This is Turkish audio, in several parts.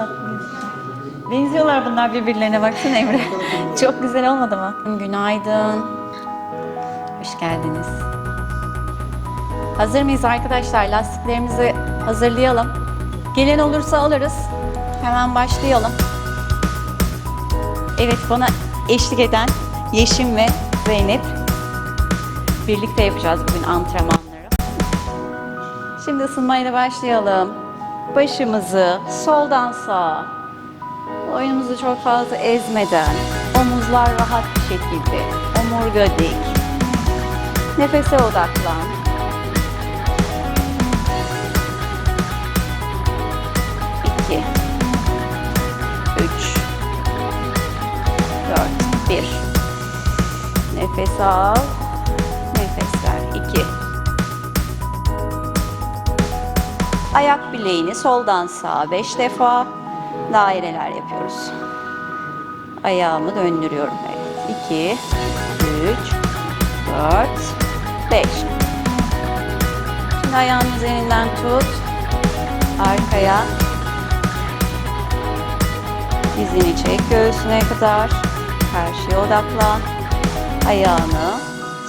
tatlıyız. Benziyorlar bunlar birbirlerine baksana Emre. Çok güzel olmadı mı? Günaydın. Hoş geldiniz. Hazır mıyız arkadaşlar? Lastiklerimizi hazırlayalım. Gelen olursa alırız. Hemen başlayalım. Evet bana eşlik eden Yeşim ve Zeynep. Birlikte yapacağız bugün antrenmanları. Şimdi ısınmayla başlayalım. Başımızı soldan sağa, boynumuzu çok fazla ezmeden, omuzlar rahat bir şekilde, omurga dik. Nefese odaklan. İki, üç, dört, bir. Nefes al, Ayak bileğini soldan sağa beş defa daireler yapıyoruz. Ayağımı döndürüyorum. Evet. İki, üç, dört, beş. Şimdi ayağın üzerinden tut. Arkaya. Dizini çek göğsüne kadar. Karşıya odaklan. Ayağını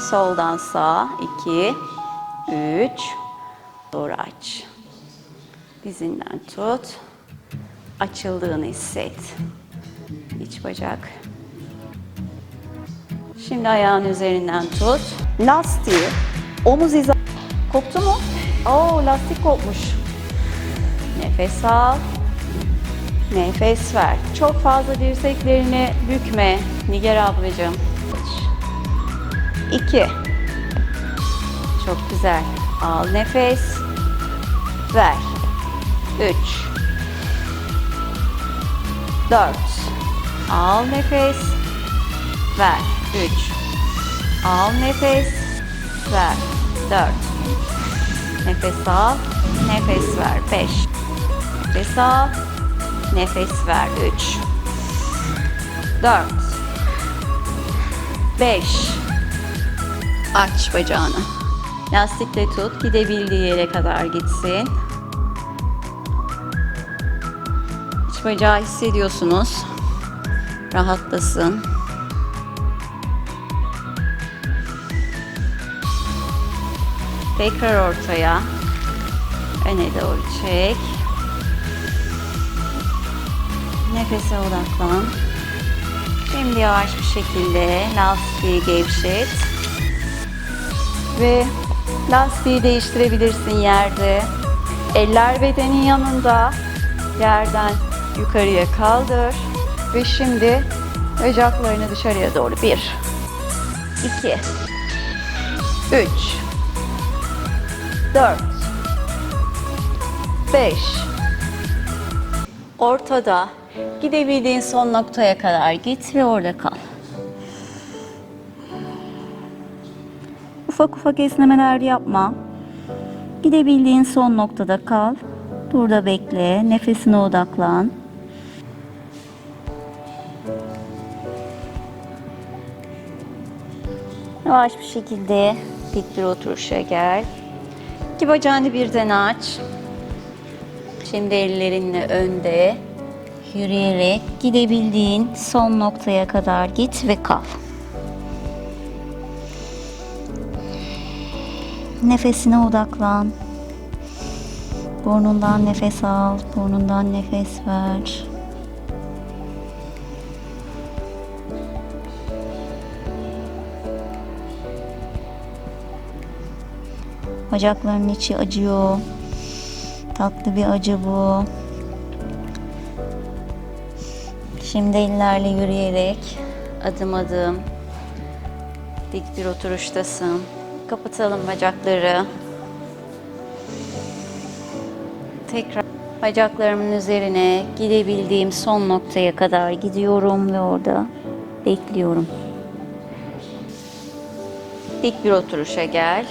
soldan sağa. iki, üç. Doğru aç. Dizinden tut. Açıldığını hisset. İç bacak. Şimdi ayağın üzerinden tut. Lastiği omuz hiza... Koptu mu? Oo lastik kopmuş. Nefes al. Nefes ver. Çok fazla dirseklerini bükme. Niger ablacığım. İki. Çok güzel. Al nefes. Ver. Üç. Dört. Al nefes. Ver. Üç. Al nefes. Ver. Dört. Nefes al. Nefes ver. Beş. Nefes al. Nefes ver. Üç. Dört. Beş. Aç bacağını. Lastikle tut. Gidebildiği yere kadar gitsin. Bacağı hissediyorsunuz. Rahatlasın. Tekrar ortaya. Öne doğru çek. Nefese odaklan. Şimdi yavaş bir şekilde lastiği gevşet. Ve lastiği değiştirebilirsin yerde. Eller bedenin yanında. Yerden yukarıya kaldır. Ve şimdi bacaklarını dışarıya doğru. Bir, iki, üç, dört, beş. Ortada gidebildiğin son noktaya kadar git ve orada kal. Ufak ufak esnemeler yapma. Gidebildiğin son noktada kal. Burada bekle. Nefesine odaklan. Yavaş bir şekilde dik bir oturuşa gel. İki bacağını birden aç. Şimdi ellerinle önde yürüyerek gidebildiğin son noktaya kadar git ve kal. Nefesine odaklan. Burnundan nefes al, burnundan nefes ver. Bacakların içi acıyor. Tatlı bir acı bu. Şimdi ellerle yürüyerek adım adım dik bir oturuştasın. Kapatalım bacakları. Tekrar bacaklarımın üzerine gidebildiğim son noktaya kadar gidiyorum ve orada bekliyorum. Dik bir oturuşa gel.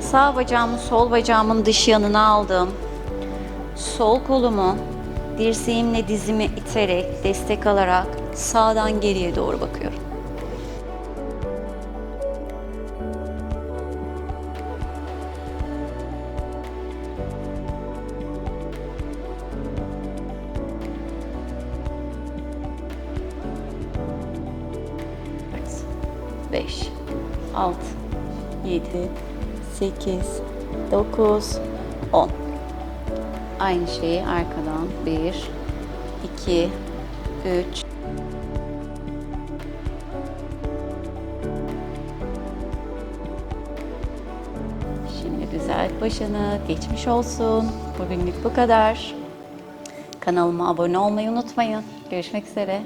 Sağ bacağımı sol bacağımın dış yanına aldım. Sol kolumu dirseğimle dizimi iterek, destek alarak sağdan geriye doğru bakıyorum. Beş, altı, yedi. 8, 9, 10. Aynı şeyi arkadan 1, 2, 3, Şimdi düzelt başını. Geçmiş olsun. Bugünlük bu kadar. Kanalıma abone olmayı unutmayın. Görüşmek üzere.